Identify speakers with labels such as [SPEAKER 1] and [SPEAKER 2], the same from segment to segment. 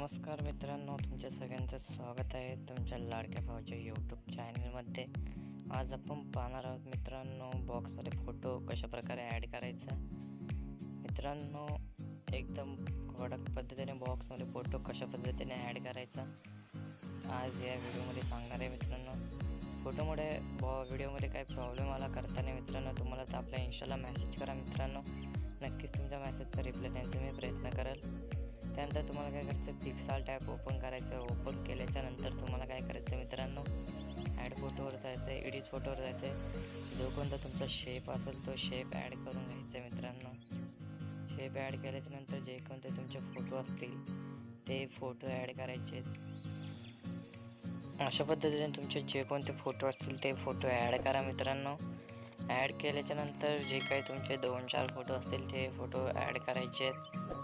[SPEAKER 1] नमस्कार मित्रांनो तुमच्या सगळ्यांचं स्वागत आहे तुमच्या लाडक्या भावाच्या यूट्यूब चॅनलमध्ये आज आपण पाहणार आहोत मित्रांनो बॉक्समध्ये फोटो कशा प्रकारे ॲड करायचा. मित्रांनो एकदम कडक पद्धतीने बॉक्समध्ये फोटो कशा पद्धतीने ॲड करायचा. आज या व्हिडिओमध्ये सांगणार आहे मित्रांनो. फोटोमुळे बॉ व्हिडिओमध्ये काही प्रॉब्लेम आला करताना मित्रांनो. तुम्हाला तर आपल्या इन्स्टाला मेसेज करा मित्रांनो. नक्कीच तुमच्या मेसेजचा रिप्लाय द्यायचा मी प्रयत्न करेल. त्यानंतर तुम्हाला काय करायचं? पिक्साल टॅप ओपन करायचं. ओपन केल्याच्यानंतर तुम्हाला काय करायचं मित्रांनो? ॲड फोटोवर जायचं आहे एडिट फोटोवर जायचं आहे जो कोणता तुमचा शेप असेल तो शेप ॲड करून घ्यायचा आहे मित्रांनो. शेप ॲड केल्याच्यानंतर जे कोणते तुमचे फोटो असतील ते फोटो ॲड करायचे. आहेत. अशा पद्धतीने तुमचे जे कोणते फोटो असतील ते फोटो ॲड करा मित्रांनो. ॲड केल्याच्यानंतर जे काही तुमचे दोन चार फोटो असतील ते फोटो ॲड करायचे. आहेत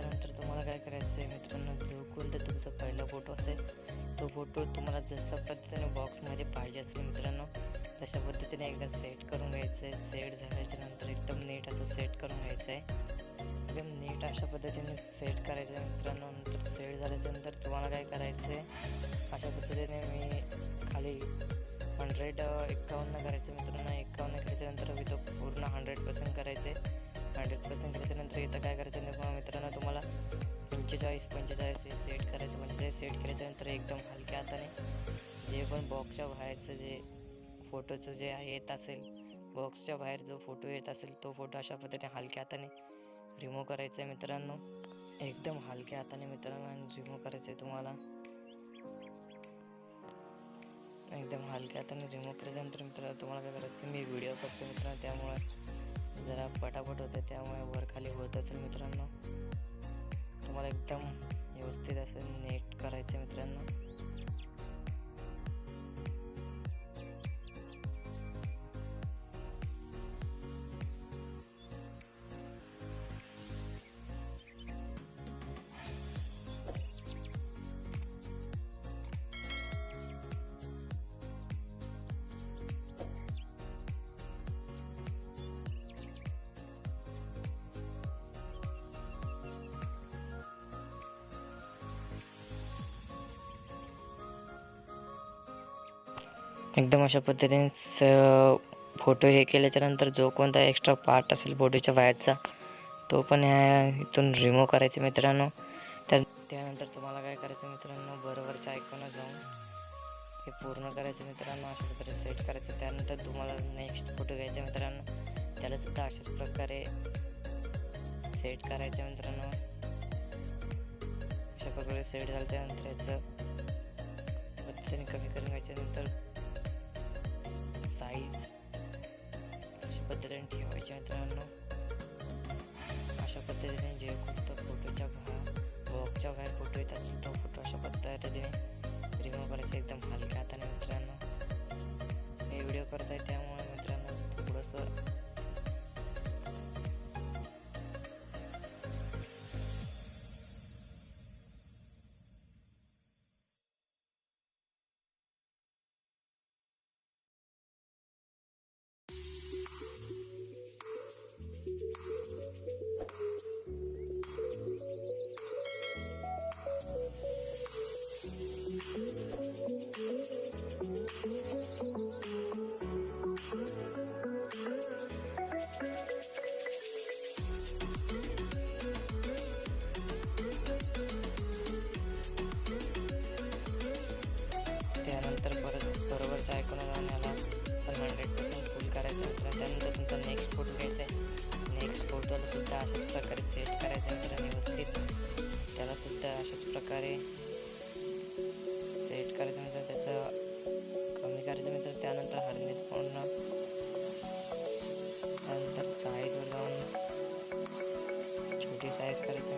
[SPEAKER 1] त्याच्यानंतर तुम्हाला काय करायचं आहे मित्रांनो? जो कोणता तुमचा पहिला फोटो असेल तो फोटो तुम्हाला जशा पद्धतीने बॉक्समध्ये पाहिजे असेल मित्रांनो तशा पद्धतीने एकदा सेट करून घ्यायचं आहे. सेट झाल्याच्यानंतर एकदम नीट असं सेट करून घ्यायचं आहे. एकदम नीट अशा पद्धतीने सेट करायचं आहे मित्रांनो. नंतर सेट झाल्याच्यानंतर तुम्हाला काय करायचं आहे अशा पद्धतीने मी खाली हंड्रेड एकावन्न करायचं मित्रांनो. एकावन्न केल्याच्यानंतर मी तो पूर्ण हंड्रेड पर्सेंट करायचं आहे. हंड्रेड पर्सेंट केल्याच्यानंतर इथं काय करायचं नाही मित्रांनो तुम्हाला पंचेचाळीस पंचेचाळीस हे सेट करायचं म्हणजे पंचेचाळीस सेट केल्याच्यानंतर एकदम हलक्या हाताने जे पण बॉक्सच्या बाहेरचं जे फोटोचं जे येत असेल बॉक्सच्या बाहेर जो फोटो येत असेल तो फोटो अशा पद्धतीने हलक्या हाताने रिमूव्ह करायचा आहे मित्रांनो. एकदम हलक्या हाताने मित्रांनो आणि रिमूव्ह करायचं आहे तुम्हाला. एकदम हलक्या हाताने रिमूव्ह केल्यानंतर मित्रांनो तुम्हाला काय करायचं मी व्हिडिओ करतो मित्रांनो त्यामुळे. जरा पटापट होते त्यामुळे वर खाली होत असेल मित्रांनो. तुम्हाला एकदम व्यवस्थित असं नेट करायचं आहे मित्रांनो. एकदम अशा पद्धतीने स- फोटो हे केल्याच्यानंतर जो कोणता एक्स्ट्रा पार्ट असेल फोटोच्या बाहेरचा तो पण ह्या इथून रिमूव्ह करायचा मित्रांनो. त्या त्यानंतर तुम्हाला काय करायचं मित्रांनो बरोबरच्या ऐकून जाऊन हे पूर्ण करायचं मित्रांनो अशा प्रकारे सेट करायचं. त्यानंतर तुम्हाला नेक्स्ट फोटो घ्यायचा मित्रांनो. त्यालासुद्धा अशाच प्रकारे सेट करायचं मित्रांनो. अशा प्रकारे सेट झाल्याच्यानंतर याचं पद्धतीने कमी करून घ्यायच्या नंतर पद्धतीने ठेवायचे मित्रांनो. अशा पद्धतीने जे कोणतं फोटोच्या बाहेर बॉक्सच्या बाहेर फोटो येत असेल तो फोटो अशा पद्धतीने रिमूव्ह करायचे एकदम हलक्या हाताने मित्रांनो. हे व्हिडिओ करताय त्यामुळे मित्रांनो थोडंसं अशाच प्रकारे सेट करायचं मित्र व्यवस्थित. त्याला सुद्धा अशाच प्रकारे सेट करायचं मित्र त्याचं कमी करायचं मित्र त्यानंतर हरनेस पूर्ण त्यानंतर साईजवर लावून छोटी साईज करायची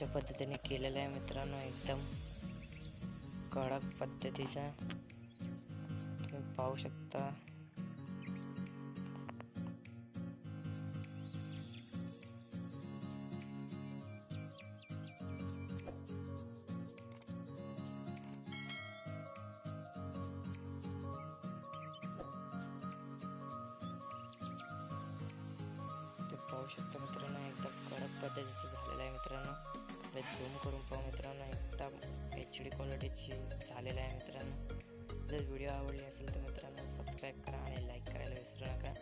[SPEAKER 1] अशा पद्धतीने केलेलं आहे मित्रांनो एकदम कडक पद्धतीचा. तुम्ही पाहू शकता. ते पाहू शकता मित्रांनो एकदम कडक पद्धतीचं झालेलं आहे मित्रांनो. झूम करून पाहू मित्रांनो. एकदम एच डी क्वालिटीची झालेला आहे मित्रांनो. जर व्हिडिओ आवडली असेल तर मित्रांनो सबस्क्राईब करा आणि लाईक करायला विसरू नका.